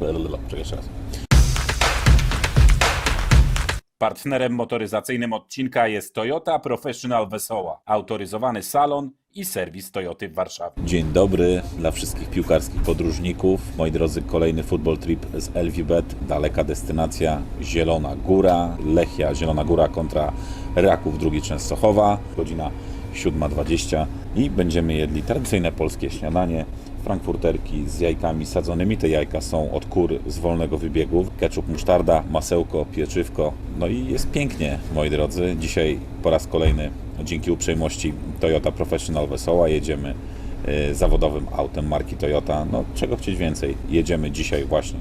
Czekaj jeszcze raz. Partnerem motoryzacyjnym odcinka jest Toyota Professional Wesoła, autoryzowany salon i serwis Toyoty w Warszawie. Dzień dobry dla wszystkich piłkarskich podróżników. Moi drodzy, kolejny football trip z LVBet. Daleka destynacja Zielona Góra, Lechia Zielona Góra kontra Raków, drugi Częstochowa. Godzina 7.20 i będziemy jedli tradycyjne polskie śniadanie. Frankfurterki z jajkami sadzonymi. Te jajka są od kur z wolnego wybiegu. Ketchup, musztarda, masełko, pieczywko. No i jest pięknie, moi drodzy. Dzisiaj po raz kolejny dzięki uprzejmości Toyota Professional Wesoła jedziemy y, zawodowym autem marki Toyota. No czego chcieć więcej? Jedziemy dzisiaj właśnie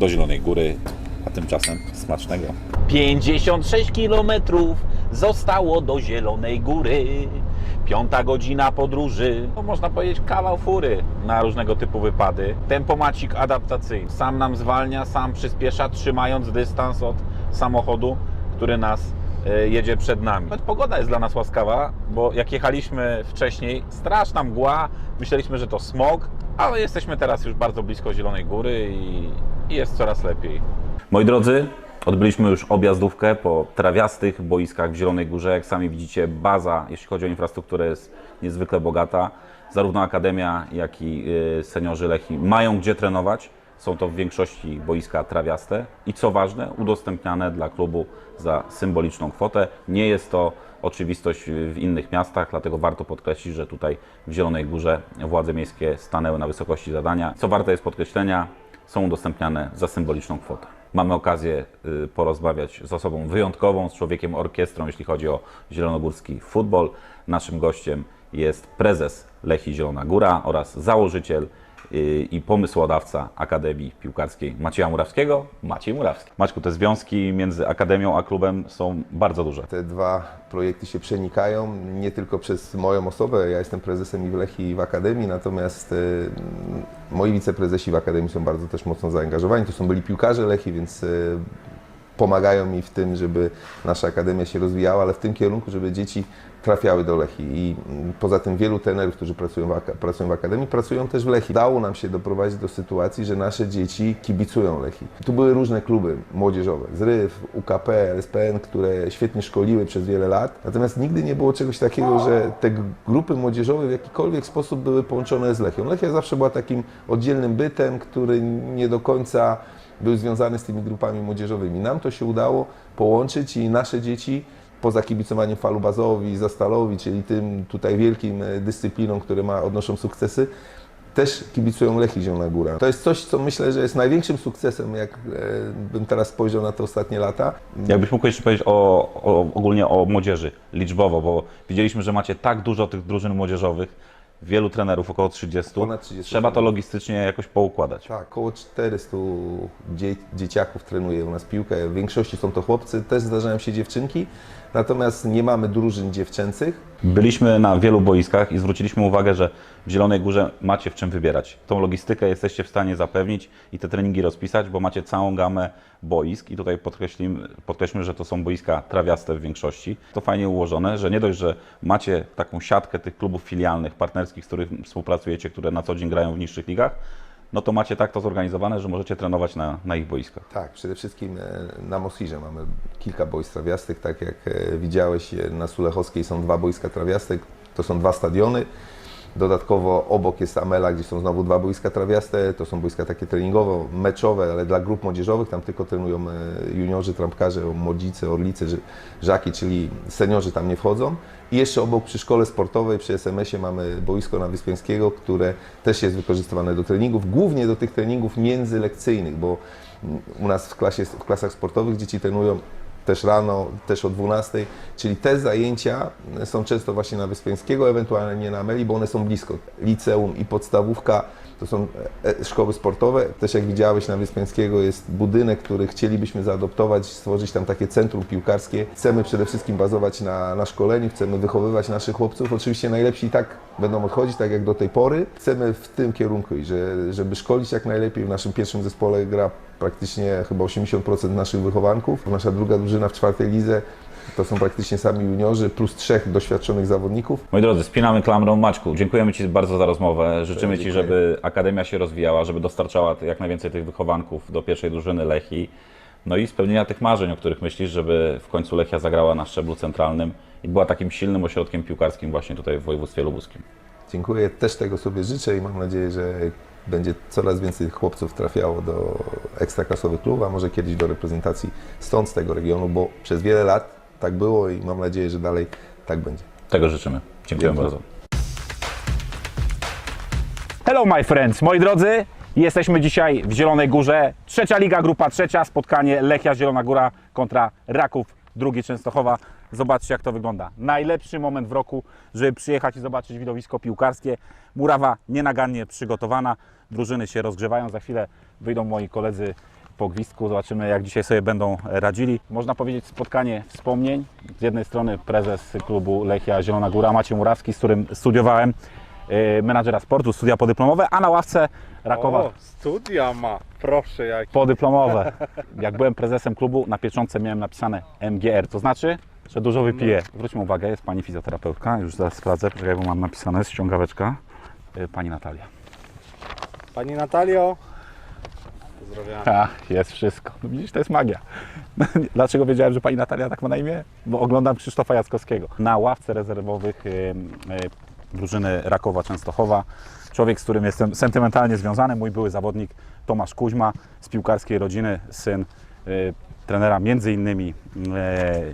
do Zielonej Góry, a tymczasem smacznego. 56 km zostało do Zielonej Góry. Piąta godzina podróży. No, można powiedzieć kawał fury na różnego typu wypady. Tempomacik adaptacyjny. Sam nam zwalnia, sam przyspiesza, trzymając dystans od samochodu, który nas e, jedzie przed nami. Choć pogoda jest dla nas łaskawa, bo jak jechaliśmy wcześniej, straszna mgła, myśleliśmy, że to smog, ale jesteśmy teraz już bardzo blisko Zielonej Góry i jest coraz lepiej. Moi drodzy, odbyliśmy już objazdówkę po trawiastych boiskach w Zielonej Górze. Jak sami widzicie, baza, jeśli chodzi o infrastrukturę, jest niezwykle bogata. Zarówno Akademia, jak i y, seniorzy Lechi mają gdzie trenować. Są to w większości boiska trawiaste i co ważne, udostępniane dla klubu za symboliczną kwotę. Nie jest to oczywistość w innych miastach, dlatego warto podkreślić, że tutaj w Zielonej Górze władze miejskie stanęły na wysokości zadania. Co warte jest podkreślenia, są udostępniane za symboliczną kwotę. Mamy okazję y, porozmawiać z osobą wyjątkową, z człowiekiem orkiestrą, jeśli chodzi o zielonogórski futbol. Naszym gościem jest prezes Lechii Zielona Góra oraz założyciel i pomysłodawca Akademii Piłkarskiej Macieja Murawskiego, Maciej Murawski. Maćku, te związki między Akademią a klubem są bardzo duże. Te dwa projekty się przenikają, nie tylko przez moją osobę, ja jestem prezesem i w Lechii i w Akademii, natomiast y, moi wiceprezesi w Akademii są bardzo też mocno zaangażowani, to są byli piłkarze Lechii, więc y, pomagają mi w tym, żeby nasza Akademia się rozwijała, ale w tym kierunku, żeby dzieci trafiały do Lechii i mm, poza tym wielu trenerów, którzy pracują w, pracują w Akademii, pracują też w Lechii. Udało nam się doprowadzić do sytuacji, że nasze dzieci kibicują Lechii. Tu były różne kluby młodzieżowe, Zryw, UKP, SPN, które świetnie szkoliły przez wiele lat, natomiast nigdy nie było czegoś takiego, że te grupy młodzieżowe w jakikolwiek sposób były połączone z Lechią. Lechia zawsze była takim oddzielnym bytem, który nie do końca był związany z tymi grupami młodzieżowymi. Nam to się udało połączyć i nasze dzieci poza kibicowaniem falu bazowi, zastalowi, czyli tym tutaj wielkim e, dyscyplinom, które ma, odnoszą sukcesy, też kibicują Lechii Zielona Góra. To jest coś, co myślę, że jest największym sukcesem, jak e, teraz spojrzał na te ostatnie lata. Jakbyś mógł jeszcze powiedzieć o, o, ogólnie o młodzieży liczbowo, bo widzieliśmy, że macie tak dużo tych drużyn młodzieżowych, wielu trenerów, około 30. Ponad 30 Trzeba to logistycznie jakoś poukładać. Tak, około 400 dzie dzieciaków trenuje u nas piłkę. W większości są to chłopcy, też zdarzają się dziewczynki, natomiast nie mamy drużyn dziewczęcych. Byliśmy na wielu boiskach i zwróciliśmy uwagę, że w Zielonej Górze macie w czym wybierać. Tą logistykę jesteście w stanie zapewnić i te treningi rozpisać, bo macie całą gamę boisk i tutaj podkreślmy, że to są boiska trawiaste w większości. To fajnie ułożone, że nie dość, że macie taką siatkę tych klubów filialnych, partnerskich, z którymi współpracujecie, które na co dzień grają w niższych ligach, no to macie tak to zorganizowane, że możecie trenować na, na ich boiskach. Tak, przede wszystkim e, na Mosirze mamy kilka boisk trawiastych, tak jak e, widziałeś e, na Sulechowskiej są dwa boiska trawiaste, to są dwa stadiony. Dodatkowo obok jest Amela, gdzie są znowu dwa boiska trawiaste, to są boiska takie treningowo, meczowe, ale dla grup młodzieżowych, tam tylko trenują e, juniorzy, trampkarze, młodzice, orlice, żaki, czyli seniorzy tam nie wchodzą. I jeszcze obok przy szkole sportowej, przy SMS-ie mamy boisko na Wyspiańskiego, które też jest wykorzystywane do treningów, głównie do tych treningów międzylekcyjnych, bo mm, u nas w, klasie, w klasach sportowych dzieci trenują też rano, też o 12, czyli te zajęcia są często właśnie na Wyspiańskiego, ewentualnie na Ameli, bo one są blisko. Liceum i podstawówka to są e, szkoły sportowe. Też jak widziałeś na Wyspiańskiego jest budynek, który chcielibyśmy zaadoptować, stworzyć tam takie centrum piłkarskie. Chcemy przede wszystkim bazować na, na szkoleniu, chcemy wychowywać naszych chłopców. Oczywiście najlepsi i tak będą odchodzić, tak jak do tej pory. Chcemy w tym kierunku iść, że, żeby szkolić jak najlepiej. W naszym pierwszym zespole gra praktycznie chyba 80% naszych wychowanków. Nasza druga drużyna w czwartej lidze to są praktycznie sami juniorzy, plus trzech doświadczonych zawodników. Moi drodzy, spinamy klamrą Maćku. Dziękujemy Ci bardzo za rozmowę. Życzymy Ci, Dziękuję. żeby Akademia się rozwijała, żeby dostarczała jak najwięcej tych wychowanków do pierwszej drużyny Lechii. No i spełnienia tych marzeń, o których myślisz, żeby w końcu Lechia zagrała na szczeblu centralnym i była takim silnym ośrodkiem piłkarskim właśnie tutaj w województwie lubuskim. Dziękuję, też tego sobie życzę i mam nadzieję, że będzie coraz więcej chłopców trafiało do ekstraklasowych klubów, a może kiedyś do reprezentacji stąd, z tego regionu, bo przez wiele lat tak było i mam nadzieję, że dalej tak będzie. Tego życzymy. Dziękuję Dzięki. bardzo. Hello my friends, moi drodzy, jesteśmy dzisiaj w Zielonej Górze. Trzecia liga, grupa trzecia, spotkanie Lechia Zielona Góra kontra Raków, drugi Częstochowa. Zobaczcie jak to wygląda. Najlepszy moment w roku, żeby przyjechać i zobaczyć widowisko piłkarskie. Murawa nienagannie przygotowana, drużyny się rozgrzewają, za chwilę wyjdą moi koledzy po gwizdku, zobaczymy jak dzisiaj sobie będą radzili. Można powiedzieć spotkanie wspomnień. Z jednej strony prezes klubu Lechia Zielona Góra Maciej Murawski, z którym studiowałem y, menadżera sportu, studia podyplomowe, a na ławce Rakowa O, studia ma. Proszę, jak. podyplomowe. Jak byłem prezesem klubu, na pieczątce miałem napisane MGR, to znaczy, że dużo wypiję. Zwróćmy uwagę, jest pani fizjoterapeutka, już zaraz sprawdzę, poczekaj, bo mam napisane, ściągaweczka. Y, Pani Natalia. Pani Natalio. Pozdrawiam. A, jest wszystko. No widzisz, to jest magia. Dlaczego wiedziałem, że pani Natalia tak ma na imię? Bo oglądam Krzysztofa Jackowskiego. Na ławce rezerwowych y, y, drużyny Rakowa Częstochowa. Człowiek, z którym jestem sentymentalnie związany, mój były zawodnik Tomasz Kuźma z piłkarskiej rodziny, syn trenera innymi y,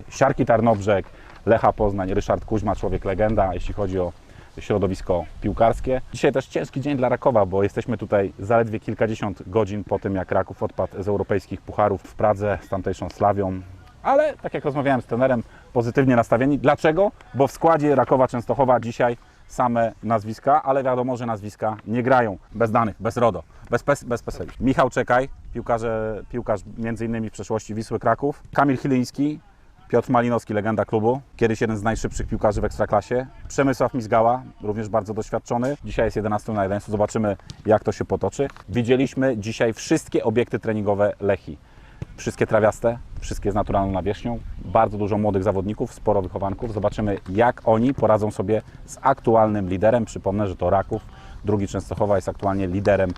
Siarki Tarnobrzeg, Lecha Poznań, Ryszard Kuźma, człowiek legenda, jeśli chodzi o środowisko piłkarskie. Dzisiaj też ciężki dzień dla Rakowa, bo jesteśmy tutaj zaledwie kilkadziesiąt godzin po tym, jak Raków odpadł z europejskich pucharów w Pradze z tamtejszą Slawią. Ale tak jak rozmawiałem z trenerem, pozytywnie nastawieni. Dlaczego? Bo w składzie Rakowa Częstochowa dzisiaj same nazwiska, ale wiadomo, że nazwiska nie grają. Bez danych, bez RODO, bez, bez PESEL. Michał Czekaj, piłkarze, piłkarz innymi w przeszłości Wisły Kraków. Kamil Chyliński, Piotr Malinowski, legenda klubu, kiedyś jeden z najszybszych piłkarzy w Ekstraklasie. Przemysław Mizgała, również bardzo doświadczony. Dzisiaj jest 11 na 11, zobaczymy jak to się potoczy. Widzieliśmy dzisiaj wszystkie obiekty treningowe Lechi. Wszystkie trawiaste, wszystkie z naturalną nawierzchnią, bardzo dużo młodych zawodników, sporo wychowanków. Zobaczymy jak oni poradzą sobie z aktualnym liderem. Przypomnę, że to Raków, drugi Częstochowa jest aktualnie liderem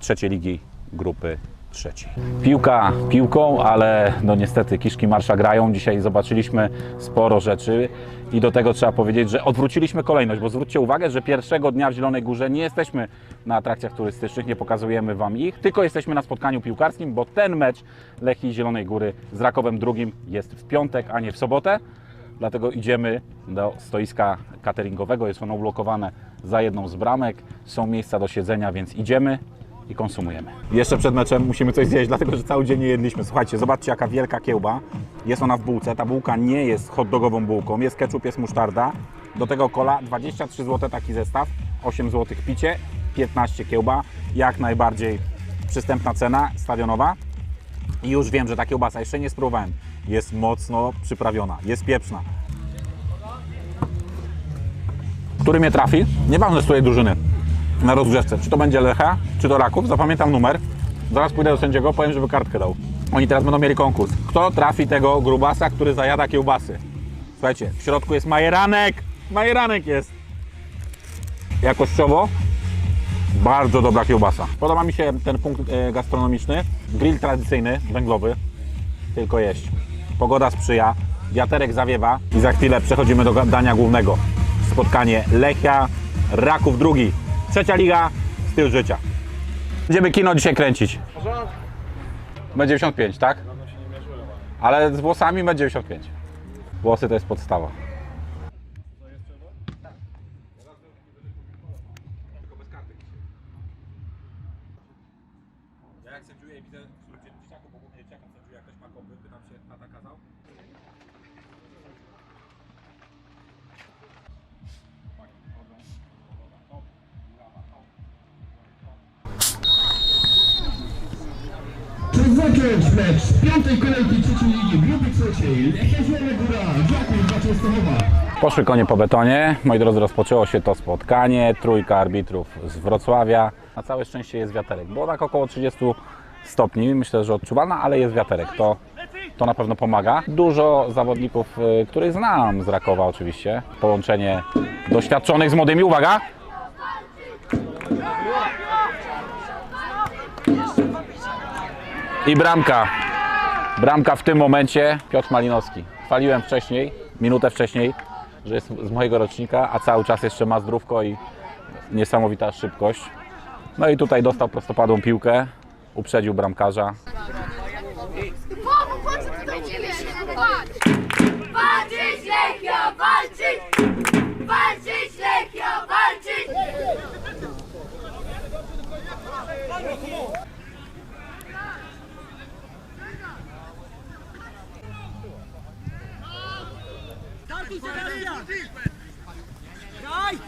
trzeciej ligi grupy trzeciej. Piłka piłką, ale no niestety kiszki marsza grają. Dzisiaj zobaczyliśmy sporo rzeczy i do tego trzeba powiedzieć, że odwróciliśmy kolejność, bo zwróćcie uwagę, że pierwszego dnia w Zielonej Górze nie jesteśmy na atrakcjach turystycznych, nie pokazujemy Wam ich, tylko jesteśmy na spotkaniu piłkarskim, bo ten mecz Lechii Zielonej Góry z Rakowem drugim jest w piątek, a nie w sobotę. Dlatego idziemy do stoiska cateringowego. Jest ono ublokowane za jedną z bramek. Są miejsca do siedzenia, więc idziemy i konsumujemy. Jeszcze przed meczem musimy coś zjeść, dlatego że cały dzień nie jedliśmy. Słuchajcie, zobaczcie jaka wielka kiełba. Jest ona w bułce. Ta bułka nie jest hot dogową bułką. Jest ketchup, jest musztarda. Do tego kola 23 zł taki zestaw, 8 zł picie, 15 kiełba. Jak najbardziej przystępna cena stadionowa. I już wiem, że ta kiełbasa jeszcze nie spróbowałem. Jest mocno przyprawiona, jest pieprzna. Który mnie trafi? Nieważne z której drużyny na rozgrzewce. Czy to będzie Lecha, czy to Raków. Zapamiętam numer. Zaraz pójdę do sędziego, powiem, żeby kartkę dał. Oni teraz będą mieli konkurs. Kto trafi tego grubasa, który zajada kiełbasy? Słuchajcie, w środku jest majeranek. Majeranek jest. Jakościowo bardzo dobra kiełbasa. Podoba mi się ten punkt e, gastronomiczny. Grill tradycyjny, węglowy. Tylko jeść. Pogoda sprzyja, wiaterek zawiewa i za chwilę przechodzimy do dania głównego. Spotkanie Lechia, Raków drugi. Trzecia liga, styl życia. Będziemy kino dzisiaj kręcić. Będzie 95, tak? Ale z włosami będzie 95. Włosy to jest podstawa. Poszły konie po betonie. Moi drodzy, rozpoczęło się to spotkanie. Trójka arbitrów z Wrocławia. Na całe szczęście jest wiaterek. Było tak około 30 stopni. Myślę, że odczuwalna, ale jest wiaterek. To To na pewno pomaga. Dużo zawodników, y, których znam z Rakowa oczywiście. Połączenie doświadczonych z młodymi. Uwaga! I bramka. Bramka w tym momencie Piotr Malinowski. Chwaliłem wcześniej, minutę wcześniej, że jest z mojego rocznika, a cały czas jeszcze ma zdrówko i niesamowita szybkość. No i tutaj dostał prostopadłą piłkę, uprzedził bramkarza. Bogu, po co ty do ciebie? Walczyć Lechia, walczyć!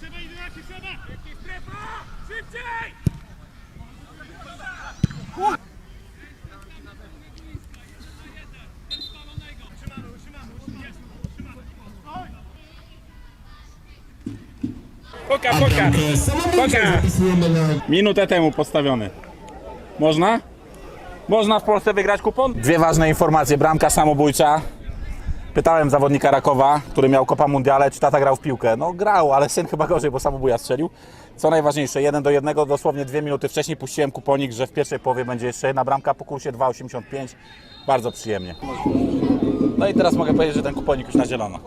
Walczyć Lechia, walczyć! Poka, poka! Poka! Minutę temu postawiony. Można? Można w Polsce wygrać kupon? Dwie ważne informacje. Bramka samobójcza. Pytałem zawodnika Rakowa, który miał Copa Mundiale, czy tata grał w piłkę. No grał, ale syn chyba gorzej, bo samobuja strzelił. Co najważniejsze, jeden do jednego, dosłownie dwie minuty wcześniej puściłem kuponik, że w pierwszej połowie będzie jeszcze jedna bramka po kursie 2,85. Bardzo przyjemnie. No i teraz mogę powiedzieć, że ten kuponik już na zielono.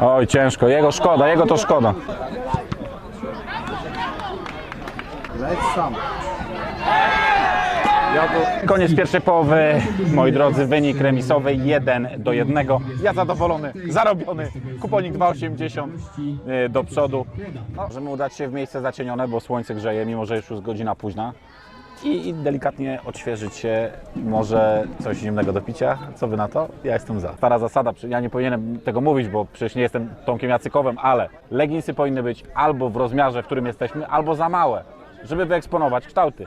Oj, ciężko. Jego szkoda, jego to szkoda. Koniec pierwszej połowy, moi drodzy, wynik remisowy 1 do 1. Ja zadowolony, zarobiony, kuponik 2,80 y, do przodu. No, możemy udać się w miejsce zacienione, bo słońce grzeje, mimo że już jest godzina późna. I, I delikatnie odświeżyć się, może coś zimnego do picia. Co wy na to? Ja jestem za. Stara zasada, ja nie powinienem tego mówić, bo przecież nie jestem Tomkiem Jacykowem, ale leginsy powinny być albo w rozmiarze, w którym jesteśmy, albo za małe, żeby wyeksponować kształty.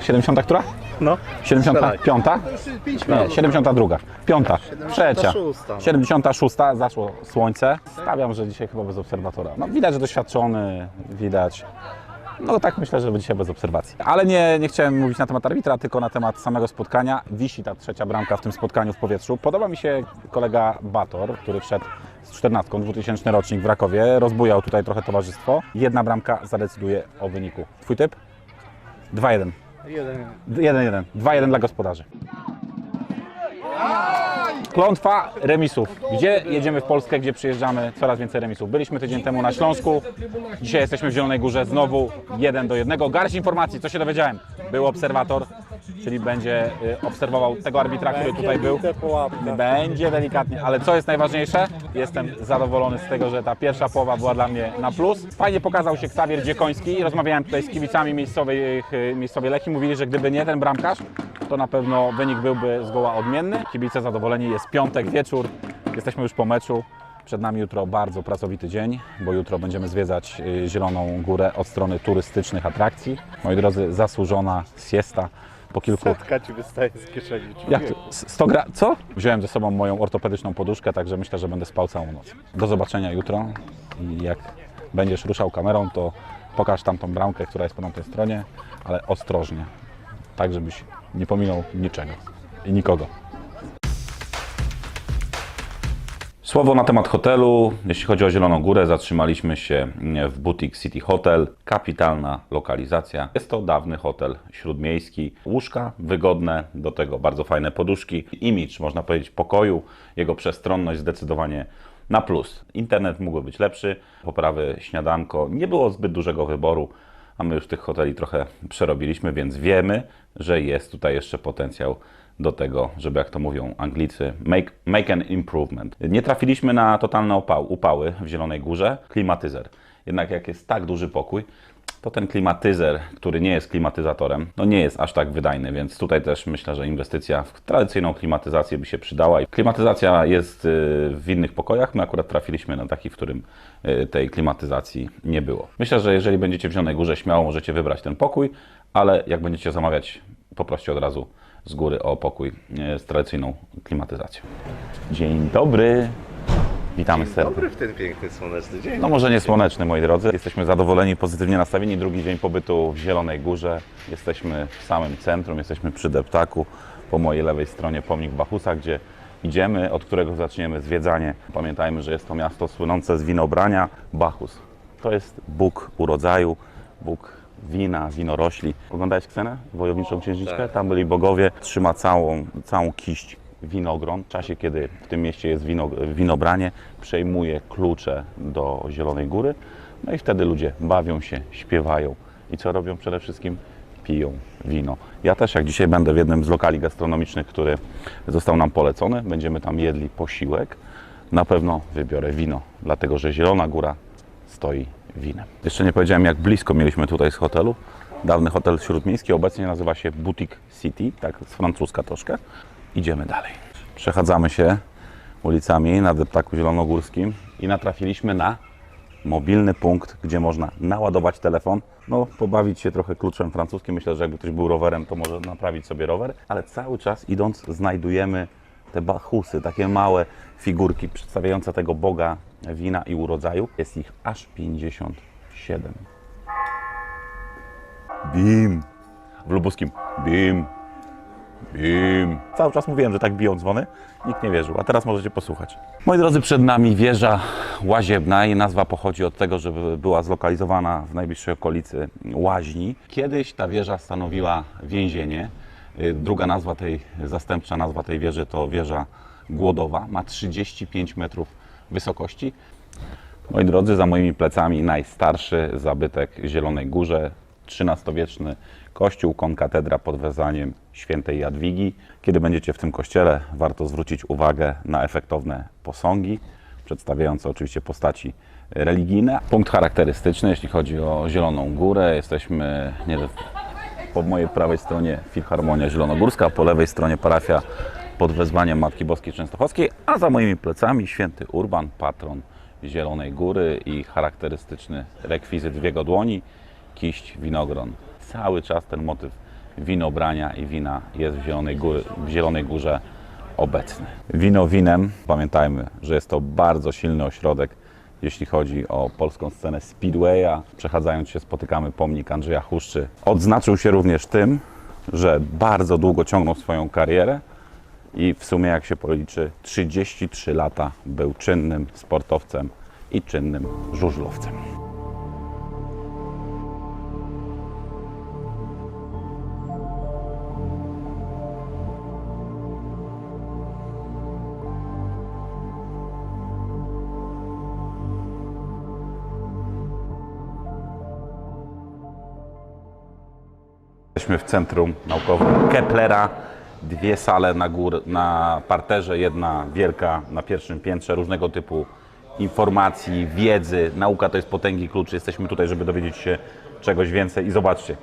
70 która? No. 75? Nie, 72. Piąta. Trzecia. 76. 76. Zaszło słońce. Stawiam, że dzisiaj chyba bez obserwatora. No widać, że doświadczony, widać. No tak myślę, że dzisiaj bez obserwacji. Ale nie, nie chciałem mówić na temat arbitra, tylko na temat samego spotkania. Wisi ta trzecia bramka w tym spotkaniu w powietrzu. Podoba mi się kolega Bator, który wszedł z 14, 2000 rocznik w Rakowie. Rozbujał tutaj trochę towarzystwo. Jedna bramka zadecyduje o wyniku. Twój typ? 2-1. Jeden. 1-1. 2-1 dla gospodarzy. Klątwa remisów. Gdzie jedziemy w Polskę, gdzie przyjeżdżamy? Coraz więcej remisów. Byliśmy tydzień temu na Śląsku. Dzisiaj jesteśmy w Zielonej Górze znowu 1 do 1. Garść informacji, co się dowiedziałem. Był obserwator, czyli będzie y, obserwował tego arbitra, który tutaj był. Będzie delikatnie, ale co jest najważniejsze? Jestem zadowolony z tego, że ta pierwsza połowa była dla mnie na plus. Fajnie pokazał się Ksawier Dziekoński. Rozmawiałem tutaj z kibicami y, miejscowej Lechii. Mówili, że gdyby nie ten bramkarz, to na pewno wynik byłby zgoła odmienny. Kibice zadowoleni. Jest piątek, wieczór. Jesteśmy już po meczu. Przed nami jutro bardzo pracowity dzień, bo jutro będziemy zwiedzać y, Zieloną Górę od strony turystycznych atrakcji. Moi drodzy, zasłużona siesta po kilku Setka ci wystaje z kieszeni. jak to? S- 100 gra... Co? Wziąłem ze sobą moją ortopedyczną poduszkę, także myślę, że będę spał całą noc. Do zobaczenia jutro i jak będziesz ruszał kamerą, to pokaż tam tą bramkę, która jest po tamtej stronie, ale ostrożnie, tak żebyś nie pominął niczego i nikogo. Słowo na temat hotelu. Jeśli chodzi o Zieloną Górę, zatrzymaliśmy się w Boutique City Hotel. Kapitalna lokalizacja. Jest to dawny hotel śródmiejski. Łóżka wygodne, do tego bardzo fajne poduszki. Image, można powiedzieć, pokoju, jego przestronność zdecydowanie na plus. Internet mógłby być lepszy, poprawy śniadanko. Nie było zbyt dużego wyboru, a my już tych hoteli trochę przerobiliśmy, więc wiemy, że jest tutaj jeszcze potencjał do tego, żeby jak to mówią Anglicy, make, make an improvement. Nie trafiliśmy na totalne upał, upały w Zielonej Górze, klimatyzer. Jednak jak jest tak duży pokój, to ten klimatyzer, który nie jest klimatyzatorem, no nie jest aż tak wydajny, więc tutaj też myślę, że inwestycja w tradycyjną klimatyzację by się przydała. Klimatyzacja jest y, w innych pokojach, my akurat trafiliśmy na taki, w którym y, tej klimatyzacji nie było. Myślę, że jeżeli będziecie w Zielonej Górze, śmiało możecie wybrać ten pokój, ale jak będziecie zamawiać, poproście od razu z góry o pokój y, z tradycyjną klimatyzacją. Dzień dobry. Witamy serdecznie. Dobry w ten piękny, słoneczny dzień. No może nie słoneczny, moi drodzy. Jesteśmy zadowoleni, pozytywnie nastawieni. Drugi dzień pobytu w Zielonej Górze. Jesteśmy w samym centrum, jesteśmy przy Deptaku. Po mojej lewej stronie pomnik Bachusa, gdzie idziemy, od którego zaczniemy zwiedzanie. Pamiętajmy, że jest to miasto słynące z winobrania. Bachus to jest Bóg urodzaju, Bóg wina, winorośli. Oglądałeś Ksenę, wojowniczą księżniczkę? Tam byli bogowie. Trzyma całą, całą kiść winogron. W czasie, kiedy w tym mieście jest wino, winobranie, przejmuje klucze do Zielonej Góry. No i wtedy ludzie bawią się, śpiewają. I co robią przede wszystkim? Piją wino. Ja też, jak dzisiaj będę w jednym z lokali gastronomicznych, który został nam polecony, będziemy tam jedli posiłek, na pewno wybiorę wino, dlatego że Zielona Góra stoi winem. Jeszcze nie powiedziałem, jak blisko mieliśmy tutaj z hotelu. Dawny hotel śródmiejski, obecnie nazywa się Boutique City, tak z francuska troszkę. Idziemy dalej. Przechadzamy się ulicami na deptaku zielonogórskim i natrafiliśmy na mobilny punkt, gdzie można naładować telefon, no pobawić się trochę kluczem francuskim. Myślę, że jakby ktoś był rowerem, to może naprawić sobie rower, ale cały czas idąc znajdujemy te bachusy, takie małe figurki przedstawiające tego Boga wina i urodzaju. Jest ich aż 57. Bim! W lubuskim bim! Bim! Cały czas mówiłem, że tak biją dzwony. Nikt nie wierzył, a teraz możecie posłuchać. Moi drodzy, przed nami wieża łaziebna. Jej nazwa pochodzi od tego, że była zlokalizowana w najbliższej okolicy łaźni. Kiedyś ta wieża stanowiła więzienie. Y, Druga nazwa tej, zastępcza nazwa tej wieży to wieża głodowa. Ma 35 metrów wysokości. Moi drodzy, za moimi plecami najstarszy zabytek Zielonej Górze, XIII-wieczny kościół, konkatedra pod wezwaniem świętej Jadwigi. Kiedy będziecie w tym kościele, warto zwrócić uwagę na efektowne posągi, przedstawiające oczywiście postaci religijne. Punkt charakterystyczny, jeśli chodzi o Zieloną Górę, jesteśmy nie, po mojej prawej stronie Filharmonia Zielonogórska, po lewej stronie parafia pod wezwaniem Matki Boskiej Częstochowskiej, a za moimi plecami święty Urban, patron Zielonej Góry i charakterystyczny rekwizyt w jego dłoni, kiść winogron. Cały czas ten motyw winobrania i wina jest w Zielonej, Góry, w Zielonej Górze obecny. Wino winem, pamiętajmy, że jest to bardzo silny ośrodek, jeśli chodzi o polską scenę Speedwaya. Przechadzając się spotykamy pomnik Andrzeja Huszczy. Odznaczył się również tym, że bardzo długo ciągnął swoją karierę i w sumie jak się policzy 33 lata był czynnym sportowcem i czynnym żużlowcem. Jesteśmy w Centrum Naukowym Keplera. Dwie sale na, gór, na parterze, jedna wielka na pierwszym piętrze, różnego typu informacji, wiedzy. Nauka to jest potęgi klucz. Jesteśmy tutaj, żeby dowiedzieć się czegoś więcej i zobaczcie,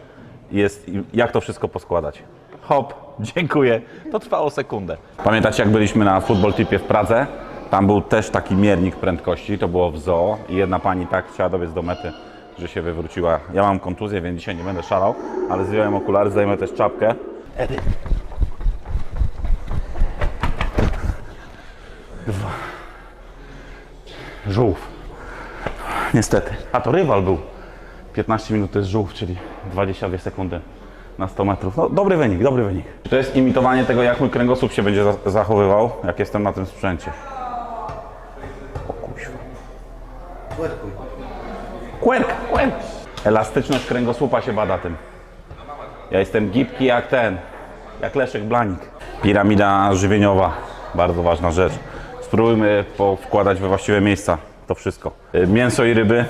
jest, jak to wszystko poskładać. Hop, dziękuję. To trwało sekundę. Pamiętacie, jak byliśmy na Football Tipie w Pradze? Tam był też taki miernik prędkości, to było w zoo i jedna pani tak chciała dobiec do mety, że się wywróciła. Ja mam kontuzję, więc dzisiaj nie będę szalał, ale zdjąłem okulary, zdejmę też czapkę. Edy. Dwa. Żółw. Niestety. A to rywal był. 15 minut to jest żółw, czyli 22 sekundy na 100 metrów. No, dobry wynik, dobry wynik. To jest imitowanie tego, jak mój kręgosłup się będzie za- zachowywał, jak jestem na tym sprzęcie. O kuźwa. Kwerk, kwerk. Elastyczność kręgosłupa się bada tym. Ja jestem gibki jak ten, jak Leszek Blanik. Piramida żywieniowa, bardzo ważna rzecz. Spróbujmy wkładać we właściwe miejsca to wszystko. Y, Mięso i ryby.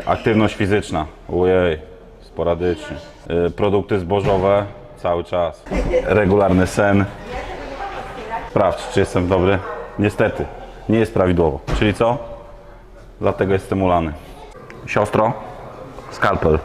Y, Aktywność fizyczna. Ojej, sporadycznie. Y, Produkty zbożowe cały czas. Regularny sen. Sprawdź, czy jestem dobry. Niestety, nie jest prawidłowo. Czyli co? Dlatego jestem ulany. Siostro, Skalpel.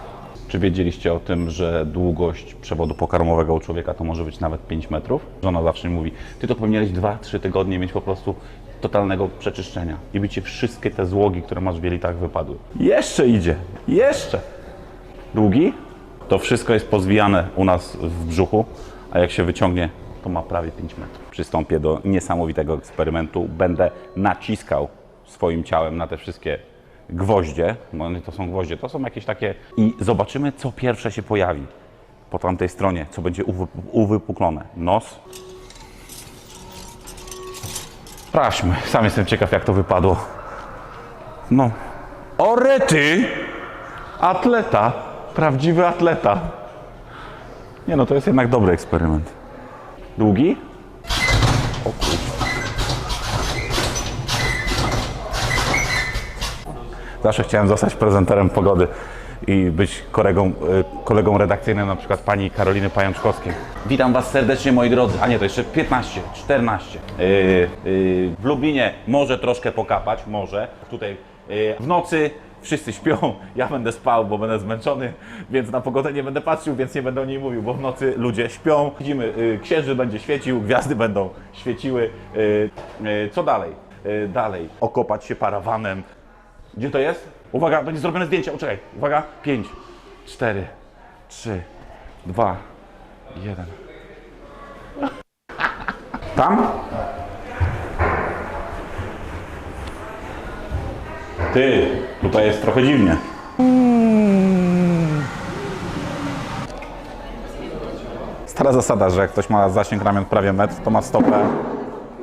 Czy wiedzieliście o tym, że długość przewodu pokarmowego u człowieka to może być nawet 5 metrów? Żona zawsze mi mówi, ty to powinieneś 2-3 tygodnie mieć po prostu totalnego przeczyszczenia i by ci wszystkie te złogi, które masz w jelitach wypadły. Jeszcze idzie, jeszcze. Długi? To wszystko jest pozwijane u nas w brzuchu, a jak się wyciągnie, to ma prawie 5 metrów. Przystąpię do niesamowitego eksperymentu. Będę naciskał swoim ciałem na te wszystkie gwoździe, bo to są gwoździe, to są jakieś takie i zobaczymy, co pierwsze się pojawi po tamtej stronie, co będzie uwy- uwypuklone. Nos. Sprawdźmy. Sam jestem ciekaw, jak to wypadło. No. Orety! Atleta. Prawdziwy atleta. Nie no, to jest jednak dobry eksperyment. Długi? O kurczę. Zawsze chciałem zostać prezenterem pogody i być kolegą, y, kolegą redakcyjnym na przykład pani Karoliny Pajączkowskiej. Witam Was serdecznie moi drodzy. A nie, to jeszcze 15, 14. Yy, yy, w Lublinie może troszkę pokapać, może. Tutaj yy, w nocy wszyscy śpią, ja będę spał, bo będę zmęczony, więc na pogodę nie będę patrzył, więc nie będę o niej mówił, bo w nocy ludzie śpią. Widzimy, yy, księżyc będzie świecił, gwiazdy będą świeciły. Yy, yy, co dalej? Yy, dalej. Okopać się parawanem, gdzie to jest? Uwaga, będzie zrobione zdjęcie. Poczekaj. Uwaga. 5, 4, 3, 2, 1. Tam? Ty, tutaj jest trochę dziwnie. Stara zasada, że jak ktoś ma zasięg ramion prawie metr, to ma stopę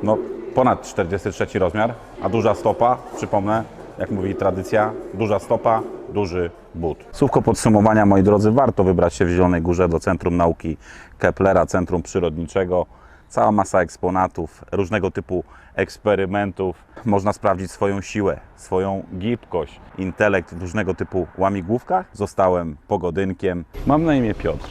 no, ponad 43 rozmiar, a duża stopa, przypomnę, jak mówi tradycja, duża stopa, duży but. Słówko podsumowania, moi drodzy, warto wybrać się w Zielonej Górze do Centrum Nauki Keplera, Centrum Przyrodniczego. Cała masa eksponatów, różnego typu eksperymentów. Można sprawdzić swoją siłę, swoją gibkość, intelekt w różnego typu łamigłówkach. Zostałem pogodynkiem. Mam na imię Piotr.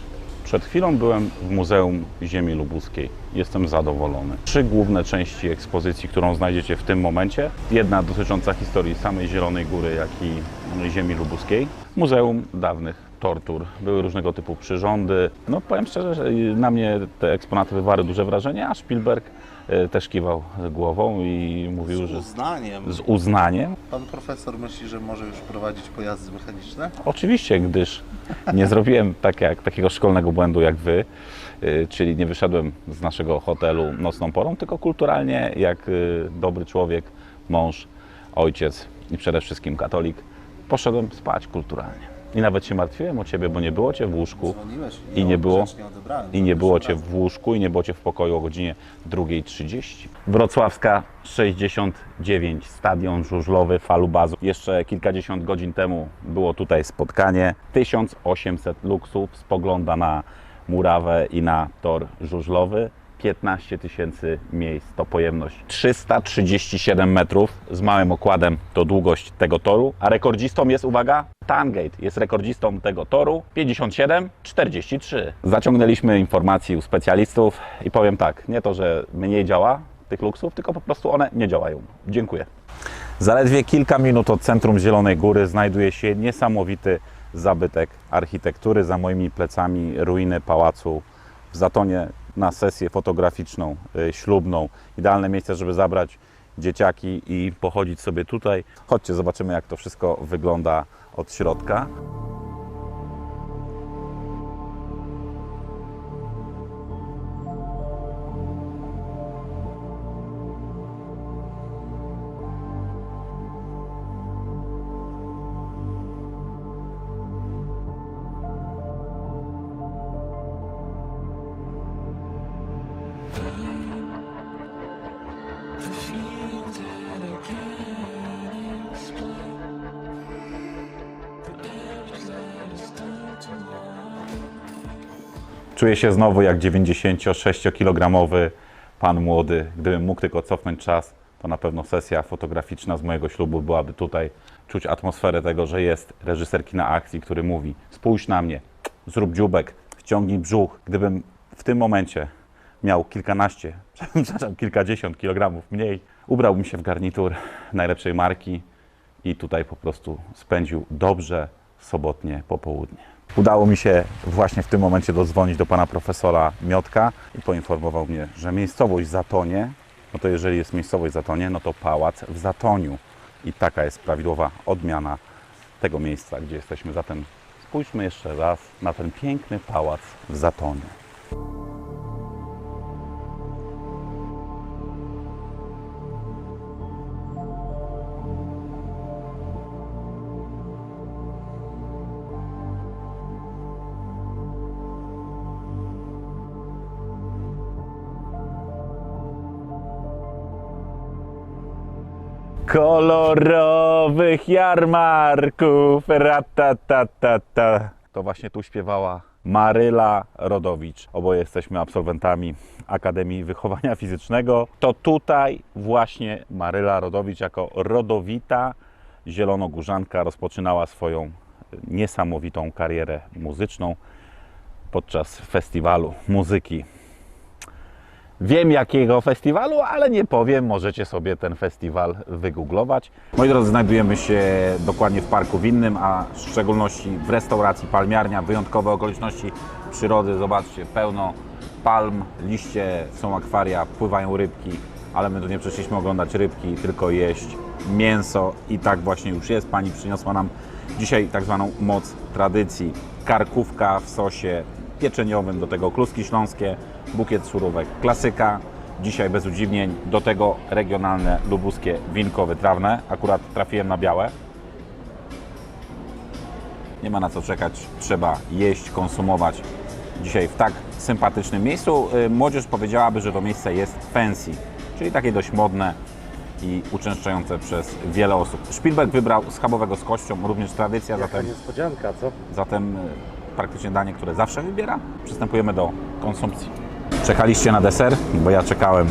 Przed chwilą byłem w Muzeum Ziemi Lubuskiej. Jestem zadowolony. Trzy główne części ekspozycji, którą znajdziecie w tym momencie. Jedna dotycząca historii samej Zielonej Góry, jak i Ziemi Lubuskiej. Muzeum dawnych tortur. Były różnego typu przyrządy. No powiem szczerze, że na mnie te eksponaty wywarły duże wrażenie, a Spielberg też kiwał głową i mówił, że z, uznaniem. z uznaniem. Pan profesor myśli, że może już prowadzić pojazdy mechaniczne? Oczywiście, gdyż nie zrobiłem tak jak, takiego szkolnego błędu jak wy, y, czyli nie wyszedłem z naszego hotelu nocną porą, tylko kulturalnie, jak y, dobry człowiek, mąż, ojciec i przede wszystkim katolik, poszedłem spać kulturalnie. I nawet się martwiłem o ciebie, bo nie było cię w łóżku Dzwoniłeś i nie było, grzecznie odebrałem. i nie było cię Przepraszam. w łóżku i nie było cię w pokoju o godzinie 2.30. Wrocławska 69, stadion żużlowy Falubazu. Jeszcze kilkadziesiąt godzin temu było tutaj spotkanie. 1800 luksów spogląda na murawę i na tor żużlowy. 15 tysięcy miejsc to pojemność 337 metrów z małym okładem to długość tego toru, a rekordzistą jest, uwaga, Tangate jest rekordzistą tego toru 57-43. Zaciągnęliśmy informacji u specjalistów i powiem tak, nie to, że mniej działa tych luksów, tylko po prostu one nie działają. Dziękuję. Zaledwie kilka minut od centrum Zielonej Góry znajduje się niesamowity zabytek architektury. Za moimi plecami ruiny pałacu w Zatonie na sesję fotograficzną, y, ślubną. Idealne miejsce, żeby zabrać dzieciaki i pochodzić sobie tutaj. Chodźcie, zobaczymy jak to wszystko wygląda od środka. Czuję się znowu jak 96-kilogramowy pan młody. Gdybym mógł tylko cofnąć czas, to na pewno sesja fotograficzna z mojego ślubu byłaby tutaj. Czuć atmosferę tego, że jest reżyser kina akcji, który mówi: Spójrz na mnie, zrób dziubek, wciągnij brzuch. Gdybym w tym momencie miał kilkanaście, przepraszam, kilkadziesiąt kilogramów mniej, ubrałbym się w garnitur najlepszej marki i tutaj po prostu spędził dobrze sobotnie popołudnie. Udało mi się właśnie w tym momencie dodzwonić do pana profesora Miotka i poinformował mnie, że miejscowość Zatonie, no to jeżeli jest miejscowość Zatonie, no to pałac w Zatoniu. I taka jest prawidłowa odmiana tego miejsca, gdzie jesteśmy. Zatem spójrzmy jeszcze raz na ten piękny pałac w Zatonie. Kolorowych jarmarków. Ratatatata. To właśnie tu śpiewała Maryla Rodowicz. Oboje jesteśmy absolwentami Akademii Wychowania Fizycznego. To tutaj właśnie Maryla Rodowicz jako rodowita zielonogórzanka rozpoczynała swoją niesamowitą karierę muzyczną podczas festiwalu muzyki Wiem jakiego festiwalu, ale nie powiem. Możecie sobie ten festiwal wygooglować. Moi drodzy, znajdujemy się dokładnie w parku winnym, a w szczególności w restauracji Palmiarnia. Wyjątkowe okoliczności przyrody. Zobaczcie, pełno palm, liście, są akwaria, pływają rybki, ale my tu nie przyszliśmy oglądać rybki, tylko jeść mięso i tak właśnie już jest. Pani przyniosła nam dzisiaj tak zwaną moc tradycji. Karkówka w sosie pieczeniowym, do tego kluski śląskie, bukiet surówek, klasyka, dzisiaj bez udziwnień, do tego regionalne lubuskie winko wytrawne, akurat trafiłem na białe. Nie ma na co czekać, trzeba jeść, konsumować. Dzisiaj w tak sympatycznym miejscu. Y, Młodzież powiedziałaby, że to miejsce jest fancy, czyli takie dość modne i uczęszczające przez wiele osób. Spielberg wybrał schabowego z kością, również tradycja, Jaka zatem niespodzianka, co? Zatem y, praktycznie danie, które zawsze wybiera. Przystępujemy do konsumpcji. Czekaliście na deser? Bo ja czekałem.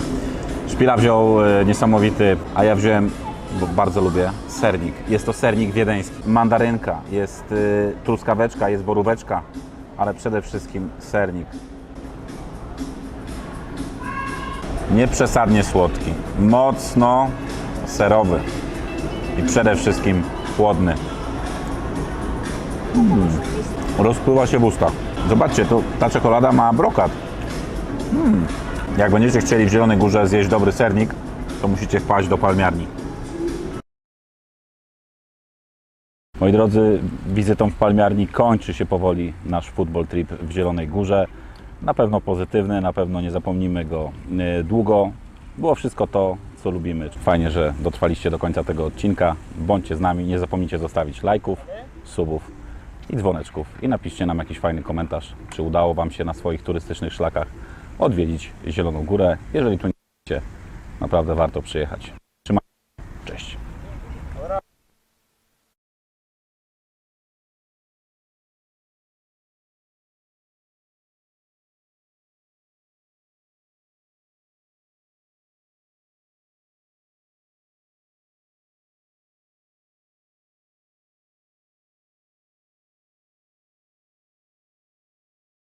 Szpila wziął y, niesamowity, a ja wziąłem, bo bardzo lubię, sernik. Jest to sernik wiedeński. Mandarynka, jest y, truskaweczka, jest boróweczka, ale przede wszystkim sernik. Nieprzesadnie słodki, mocno serowy i przede wszystkim chłodny rozpływa się w ustach. Zobaczcie, tu ta czekolada ma brokat. Mm. Jak będziecie chcieli w Zielonej Górze zjeść dobry sernik, to musicie wpaść do palmiarni. Moi drodzy, wizytą w palmiarni kończy się powoli nasz football trip w Zielonej Górze. Na pewno pozytywny, na pewno nie zapomnimy go e, długo. Było wszystko to, co lubimy. Fajnie, że dotrwaliście do końca tego odcinka. Bądźcie z nami, nie zapomnijcie zostawić lajków, subów i dzwoneczków. I napiszcie nam jakiś fajny komentarz, czy udało Wam się na swoich turystycznych szlakach odwiedzić Zieloną Górę. Jeżeli tu nie naprawdę warto przyjechać.